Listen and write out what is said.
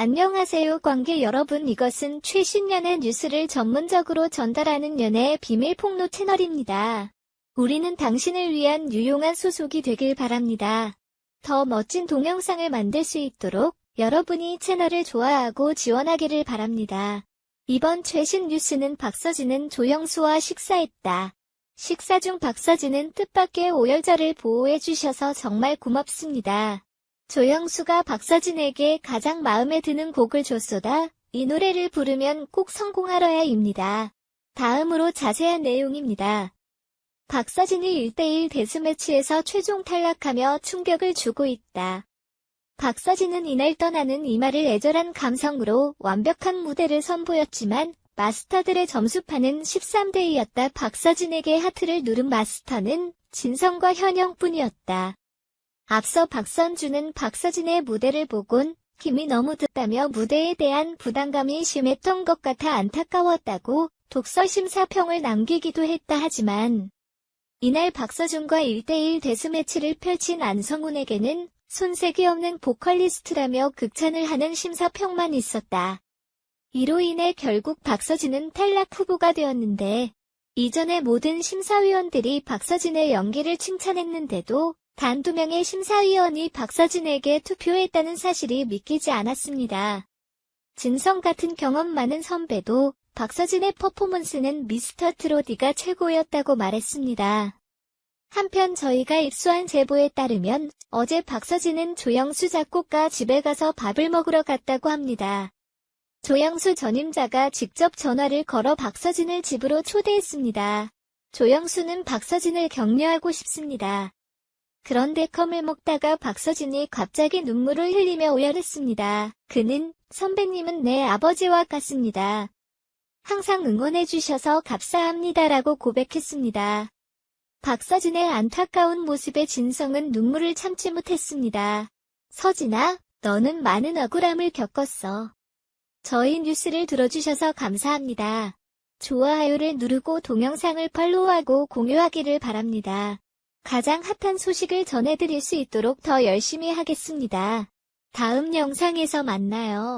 안녕하세요 관계 여러분 이것은 최신 연애 뉴스를 전문적으로 전달하는 연애의 비밀 폭로 채널입니다. 우리는 당신을 위한 유용한 소속이 되길 바랍니다. 더 멋진 동영상을 만들 수 있도록 여러분이 채널을 좋아하고 지원하기를 바랍니다. 이번 최신 뉴스는 박서진은 조영수와 식사했다. 식사 중 박서진은 뜻밖의 오열절을 보호해 주셔서 정말 고맙습니다. 조영수가 박서진에게 가장 마음에 드는 곡을 줬소다. 이 노래를 부르면 꼭 성공하러야입니다. 다음으로 자세한 내용입니다. 박서진이 1대1 데스매치에서 최종 탈락하며 충격을 주고 있다. 박서진은 이날 떠나는 이말을 애절한 감성으로 완벽한 무대를 선보였지만 마스터들의 점수판은 13대2였다. 박서진에게 하트를 누른 마스터는 진성과 현영뿐이었다. 앞서 박선주는 박서진의 무대를 보곤 힘이 너무 든다며 무대에 대한 부담감이 심했던 것 같아 안타까웠다고 독서 심사평을 남기기도 했다 하지만 이날 박서준과 1대1 데스매치를 펼친 안성훈에게는 손색이 없는 보컬리스트라며 극찬을 하는 심사평만 있었다. 이로 인해 결국 박서진은 탈락 후보가 되었는데 이전에 모든 심사위원들이 박서진의 연기를 칭찬했는데도 단 두 명의 심사위원이 박서진에게 투표했다는 사실이 믿기지 않았습니다. 진성 같은 경험 많은 선배도 박서진의 퍼포먼스는 미스터 트로디가 최고였다고 말했습니다. 한편 저희가 입수한 제보에 따르면 어제 박서진은 조영수 작곡가 집에 가서 밥을 먹으러 갔다고 합니다. 조영수 전임자가 직접 전화를 걸어 박서진을 집으로 초대했습니다. 조영수는 박서진을 격려하고 싶습니다. 그런데 껌을 먹다가 박서진이 갑자기 눈물을 흘리며 오열했습니다. 그는 선배님은 내 아버지와 같습니다. 항상 응원해주셔서 감사합니다라고 고백했습니다. 박서진의 안타까운 모습에 진성은 눈물을 참지 못했습니다. 서진아, 너는 많은 억울함을 겪었어. 저희 뉴스를 들어주셔서 감사합니다. 좋아요를 누르고 동영상을 팔로우하고 공유하기를 바랍니다. 가장 핫한 소식을 전해드릴 수 있도록 더 열심히 하겠습니다. 다음 영상에서 만나요.